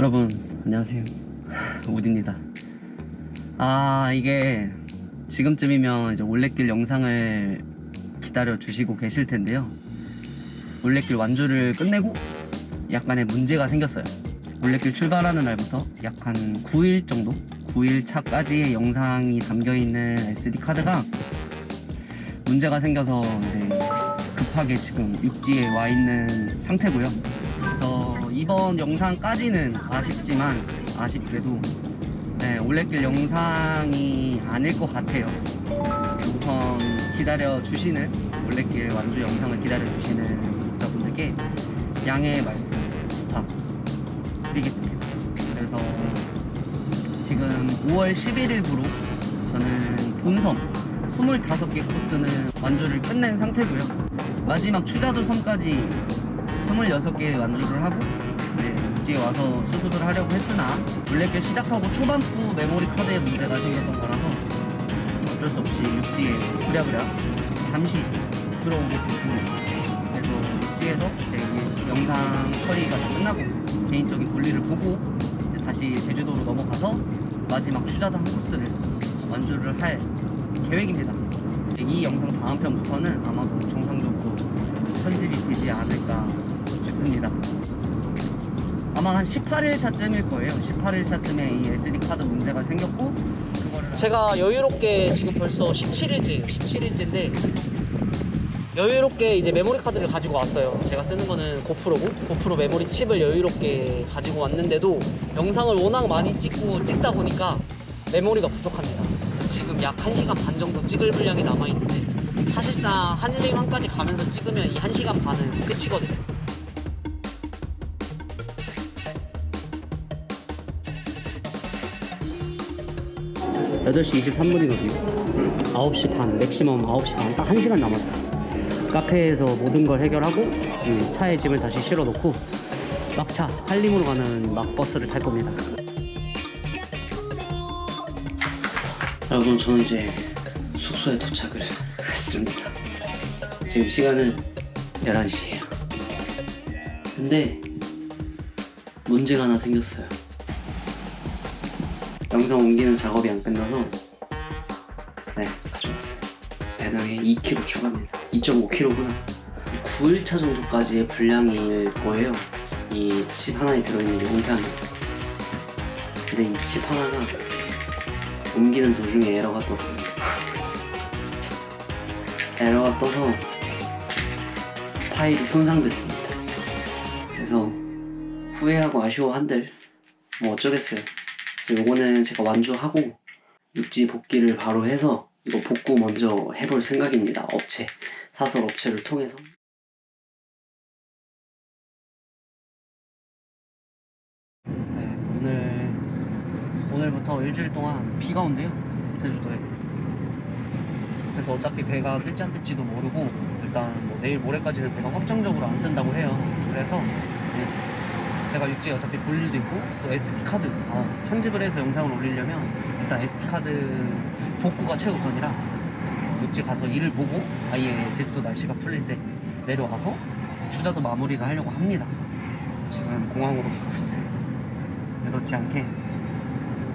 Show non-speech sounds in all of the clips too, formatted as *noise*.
여러분 안녕하세요. 우디입니다. 아 이게 지금쯤이면 이제 올레길 영상을 기다려 주시고 계실 텐데요. 올레길 완주를 끝내고 약간의 문제가 생겼어요. 올레길 출발하는 날부터 약 한 9일 정도? 9일 차까지의 영상이 담겨있는 SD카드가 문제가 생겨서 이제 급하게 지금 육지에 와 있는 상태고요 이번 영상까지는 아쉽지만 아쉽게도 네, 올레길 영상이 아닐 것 같아요. 우선 기다려 주시는 올레길 완주 영상을 기다려 주시는 구독자분들께 양해의 말씀 부탁드리겠습니다. 그래서 지금 5월 11일부로 저는 본섬 25개 코스는 완주를 끝낸 상태고요. 마지막 추자도 섬까지 26개 완주를 하고 네, 육지에 와서 수습을 하려고 했으나 올레길 시작하고 초반부 메모리 카드에 문제가 생겼던 거라서 어쩔 수 없이 육지에 부랴부랴 잠시 들어오게 됐습니다. 그래서 육지에서 이제 이 영상 처리가 다 끝나고 개인적인 볼일을 보고 이제 다시 제주도로 넘어가서 마지막 추자단 코스를 완주를 할 계획입니다. 이 영상 다음 편부터는 아마도 정상적으로 편집이 되지 않을까 싶습니다. 아마 한 18일 차쯤일 거예요. 18일 차쯤에 이 SD 카드 문제가 생겼고 그거를 제가 여유롭게 지금 벌써 17일째예요. 17일째인데 여유롭게 이제 메모리 카드를 가지고 왔어요. 제가 쓰는 거는 고프로고 고프로 메모리 칩을 여유롭게 가지고 왔는데도 영상을 워낙 많이 찍고 찍다 보니까 메모리가 부족합니다. 지금 약 1시간 반 정도 찍을 분량이 남아있는데 사실상 한일왕까지 가면서 찍으면 이 1시간 반은 끝이거든요. 8시 23분이거든요. 9시 반, 맥시멈 9시 반, 딱 1시간 남았어요. 카페에서 모든 걸 해결하고 이 차에 짐을 다시 실어 놓고 막차 한림으로 가는 막버스를 탈 겁니다. 여러분 저는 이제 숙소에 도착을 했습니다. 지금 시간은 11시예요. 근데 문제가 하나 생겼어요. 영상 옮기는 작업이 안 끝나서 네 가져왔어요. 배낭에 2kg 추가입니다. 2.5kg구나. 9일차 정도까지의 분량일 거예요. 이 칩 하나에 들어있는 영상이. 근데 이 칩 하나가 옮기는 도중에 에러가 떴어요. *laughs* 진짜 에러가 떠서 파일이 손상됐습니다. 그래서 후회하고 아쉬워한들 뭐 어쩌겠어요. 그래서 요거는 제가 완주하고 육지 복귀를 바로 해서 이거 복구 먼저 해볼 생각입니다. 업체 사설 업체를 통해서. 네, 오늘 오늘부터 일주일 동안 비가 온대요 제주도에. 그래서 어차피 배가 뜰지 안 뜰지도 모르고 일단 뭐 내일 모레까지는 배가 확정적으로 안 뜬다고 해요. 그래서 네, 제가 육지에 어차피 볼 일도 있고 또 SD 카드 아, 편집을 해서 영상을 올리려면 일단 SD 카드 복구가 최우선이라 육지 가서 일을 보고 아예 제주도 날씨가 풀릴 때 내려와서 주자도 마무리를 하려고 합니다. 지금 공항으로 가고 있어요. 여덥지 않게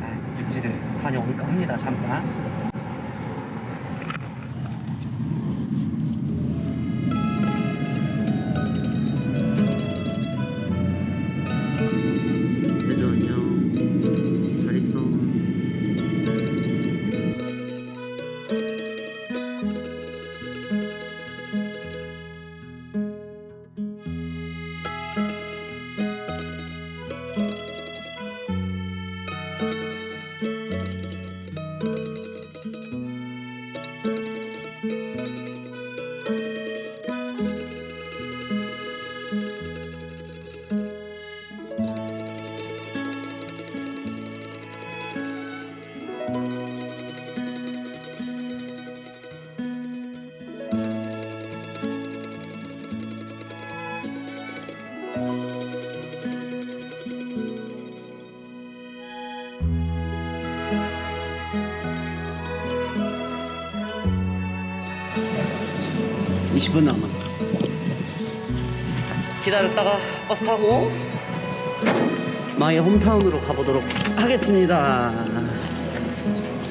아, 육지를 다녀올까 합니다. 잠깐. 20분 남았어. 기다렸다가 버스 타고 마이 홈타운으로 가보도록 하겠습니다.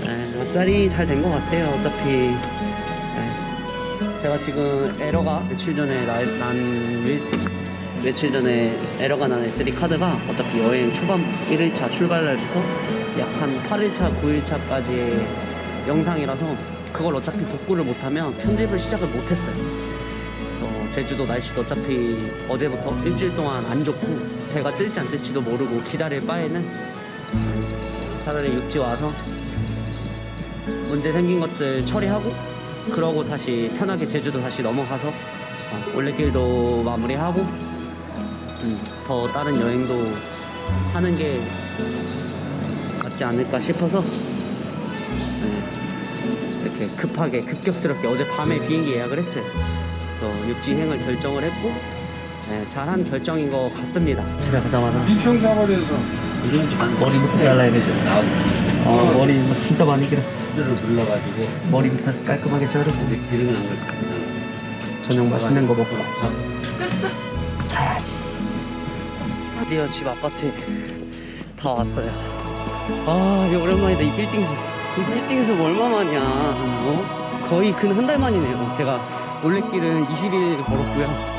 네, 쌀이 잘 된 것 같아요. 어차피 네, 제가 지금 에러가 며칠 전에 나, 난 위스 며칠 전에 에러가 난 S3 카드가 어차피 여행 초반 1일차 출발날부터 약 한 8일차, 9일차까지의 영상이라서 그걸 어차피 복구를 못하면 편집을 시작을 못했어요. 제주도 날씨도 어차피 어제부터 일주일 동안 안 좋고 배가 뜰지 안 뜰지도 모르고 기다릴 바에는 차라리 육지 와서 문제 생긴 것들 처리하고 그러고 다시 편하게 제주도 다시 넘어가서 어, 올레길도 마무리하고 음, 더 다른 여행도 하는 게 맞지 않을까 싶어서 네, 이렇게 급하게 급격스럽게 어제 밤에 비행기 예약을 했어요. 그래서 육지행을 결정을 했고 네, 잘한 결정인 것 같습니다. 집에 가자마자 이평사거리에서 머리부터 잘라야겠죠. 어, 머리 뭐 진짜 많이 길었어. 스를 불러가지고 머리부터 깔끔하게 자르고 이제 기름은 안 걸까 저녁 맛있는 거 먹고 자야지. 드디어 집 아파트에 다 왔어요. 아, 이거 오랜만이다. 이 빌딩에서. 이 빌딩에서 얼마 만이야. 어? 거의 근 한 달 만이네요. 제가 올레길은 20일 걸었고요.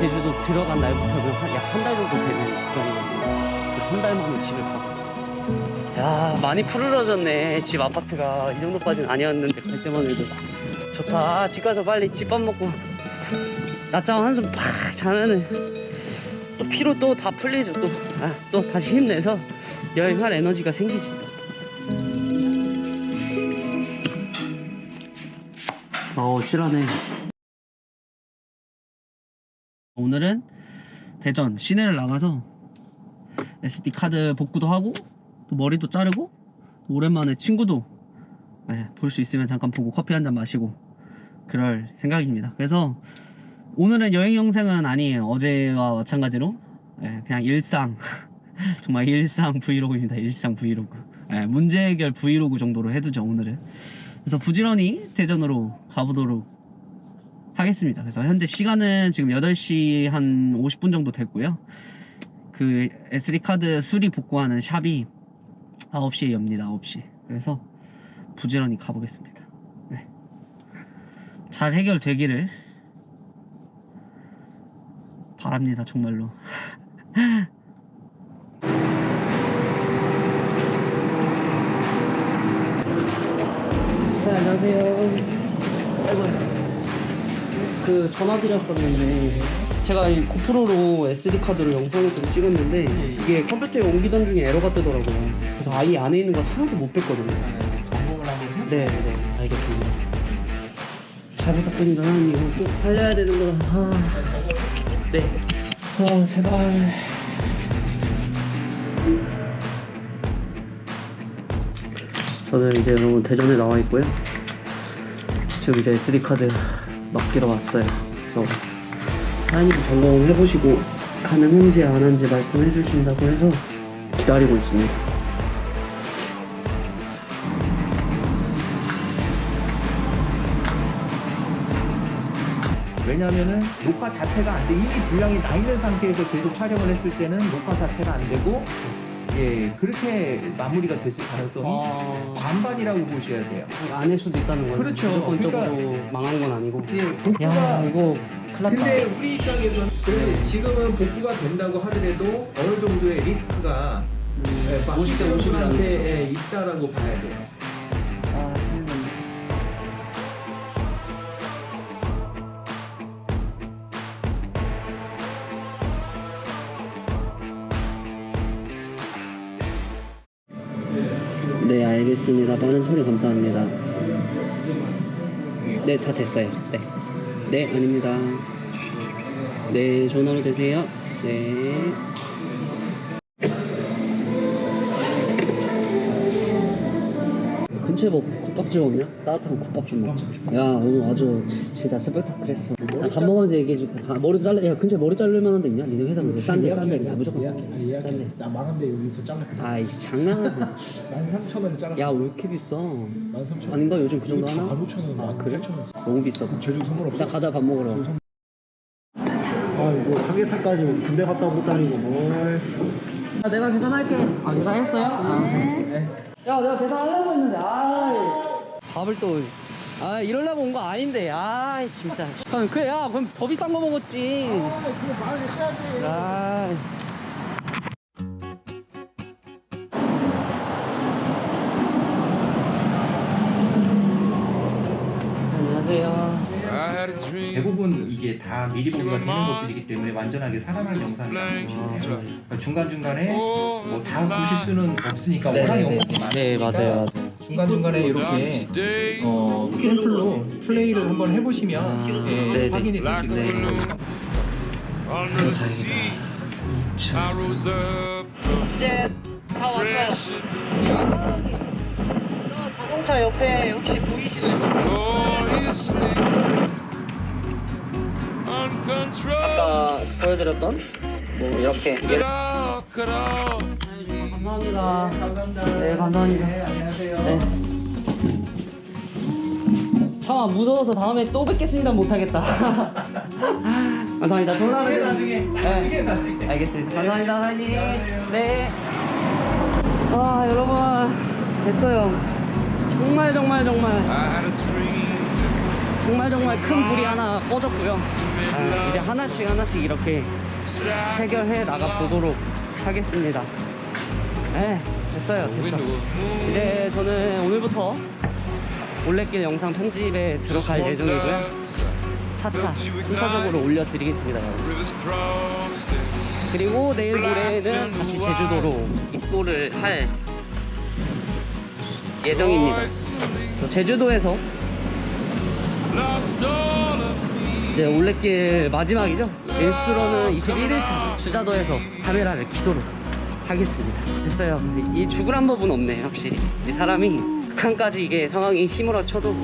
제주도 들어간 날부터는 약한 달 정도 되는 기간이거든요. 한 달 만에 집을 가고 있어요. 야, 많이 푸르러졌네. 집 아파트가. 이 정도까지는 아니었는데, 갈 때만 해도. 좋다. 집 가서 빨리 집밥 먹고 낮잠 한숨 팍 자면은 또 피로 또 다 풀리죠 또. 아, 또 다시 힘내서 여행할 에너지가 생기지. 어우 실하네. 오늘은 대전 시내를 나가서 SD 카드 복구도 하고 또 머리도 자르고 또 오랜만에 친구도 네, 볼수 있으면 잠깐 보고 커피 한 잔 마시고 그럴 생각입니다. 그래서 오늘은 여행 영상은 아니에요. 어제와 마찬가지로 예, 그냥 일상 *laughs* 정말 일상 브이로그입니다. 일상 브이로그. 예, 문제 해결 브이로그 정도로 해두죠 오늘은. 그래서 부지런히 대전으로 가보도록 하겠습니다. 그래서 현재 시간은 지금 8시 한 50분 정도 됐고요. 그 SD 카드 수리 복구하는 샵이 9시에 엽니다. 9시. 그래서 부지런히 가보겠습니다. 네. 잘 해결되기를 바랍니다 정말로 *laughs* 네 안녕하세요 그 전화 드렸었는데 제가 이 고프로로 SD 카드로 영상을 좀 찍었는데 이게 컴퓨터에 옮기던 중에 에러가 뜨더라고요. 그래서 아예 안에 있는 걸 하나도 못 뺐거든요. 점검을 한번 해. 네네 알겠습니다. 잘 부탁드립니다. 이거 좀 살려야 되는 거라. 아... 네. 아, 제발. 저는 이제 여러분 대전에 나와 있고요. 지금 이제 SD카드 맡기러 왔어요 그래서 사장님 점검 해보시고 가능한지 안 한지 말씀해 주신다고 해서 기다리고 있습니다 왜냐하면은 녹화 자체가 안 돼. 이미 분량이 나 있는 상태에서 계속 촬영을 했을 때는 녹화 자체가 안 되고 예 그렇게 마무리가 됐을 가능성이 아... 반반이라고 보셔야 돼요. 안할 수도 있다는 거예요 그렇죠. 무조건적으로 망한 건 아니고 예야 복구가 이거 큰일 났다 근데 우리 입장에서는 그래도 지금은 복구가 된다고 하더라도 어느 정도의 리스크가 예, 50대 50이라는 분한테 예, 있다라고 봐야 돼요. 네, 다 됐어요. 네. 네, 아닙니다. 네, 전화로 되세요. 네. 근처에 뭐 국밥집 없냐? 따뜻한 국밥 좀 먹자. 야 오늘 아주 진짜 스펙타클했어. 밥 먹으면서 얘기해줄게. 아, 머리도 잘라. 야 근처에 머리 자를 만한 데 있냐? 니네 회사 무슨 싼데 싼데 야, 무조건 쌀게. 싼데. 나 망한데 여기서 잘라. 아이씨 장난하지. 13,000원 잘랐어. 야왜 이렇게 비싸? 13,000원. 아닌가 요즘 그 정도 하나? 15,000원. 아 그래? 8,000원. 너무 비싸. 제주 선물 없어? 자 가자 밥 먹으러. 아 이거 삼계탕까지 군대 갔다 오고 다니고 뭘 아, 내가 계산할게. 아, 계산했어요? 아, 네. 야, 내가 계산하려고 했는데, 아 밥을 또. 아, 이러려고 온 거 아닌데, 아 진짜. 그럼, 그래, 야, 그럼 더 비싼 거 먹었지. 아, 그거 말을 해야지. 아. 다 미리 보기가 되는 것들이기 때문에 완전하게 살아난 영상이 나오시네요. 그러니까 중간중간에 뭐 다 보실 수는 없으니까 워낙 영상이 많으니까 네, 맞아요. 중간중간에 이렇게 어, 샘플로 플레이를 한번 해보시면 아, 예, 네네. 확인이 sea, I rose up. 이제 다 왔어요. 자동차 옆에 혹시 gloriously. 아까 보여드렸던 뭐 이렇게 all. 감사합니다. 네 감사합니다. 안녕하세요. 네. 차마 무서워서 다음에 또 뵙겠습니다 못하겠다. *laughs* 감사합니다. 전화를 나중에 나중에 나중에. 알겠습니다. 감사합니다, 사장님. 네. 아, 여러분. 됐어요. 정말, 정말, 정말, 정말, 정말 큰 불이 하나 꺼졌고요. 아, 이제 하나씩, 하나씩 이렇게 해결해 나가 보도록 하겠습니다. 네, 됐어요. 됐어. 이제 저는 오늘부터 올레길 영상 편집에 들어갈 예정이고요. 차차, 순차적으로 올려드리겠습니다, 여러분. 그리고 내일 모레는 다시 제주도로 입고를 할 예정입니다. 제주도에서 이제 올레길 마지막이죠. 일수로는 21일차 주자도에서 카메라를 키도록 하겠습니다. 됐어요. 이 죽으란 법은 없네, 확실히. 이 사람이 극한까지 이게 상황이 힘으로 쳐도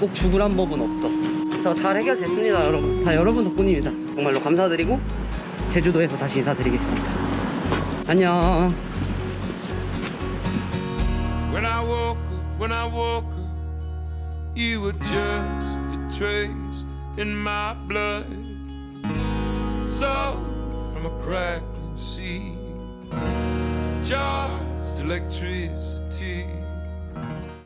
꼭 죽으란 법은 없어. 그래서 잘 해결됐습니다, 여러분. 다 여러분 덕분입니다. 정말로 감사드리고 제주도에서 다시 인사드리겠습니다. 안녕. When I woke when I woke you were just a trace in my blood. So from a crackling sea, charged electricity.